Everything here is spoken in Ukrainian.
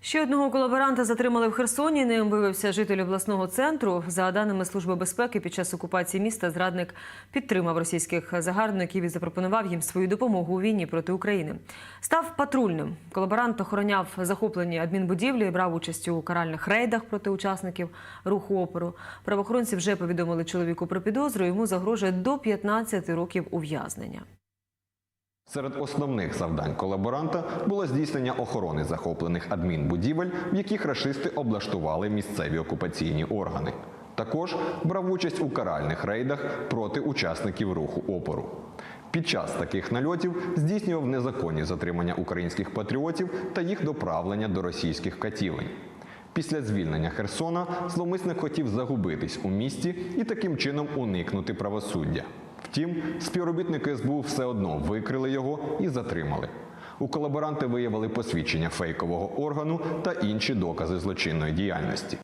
Ще одного колаборанта затримали в Херсоні. Ним виявився житель обласного центру. За даними Служби безпеки, під час окупації міста зрадник підтримав російських загарбників і запропонував їм свою допомогу у війні проти України. Став патрульним. Колаборант охороняв захоплені адмінбудівлі, брав участь у каральних рейдах проти учасників руху опору. Правоохоронці вже повідомили чоловіку про підозру. Йому загрожує до 15 років ув'язнення. Серед основних завдань колаборанта було здійснення охорони захоплених адмінбудівель, в яких рашисти облаштували місцеві окупаційні органи. Також брав участь у каральних рейдах проти учасників руху опору. Під час таких нальотів здійснював незаконні затримання українських патріотів та їх доправлення до російських катівень. Після звільнення Херсона зловмисник хотів загубитись у місті і таким чином уникнути правосуддя. Втім, співробітники СБУ все одно викрили його і затримали. У колаборанти виявили посвідчення фейкового органу та інші докази злочинної діяльності.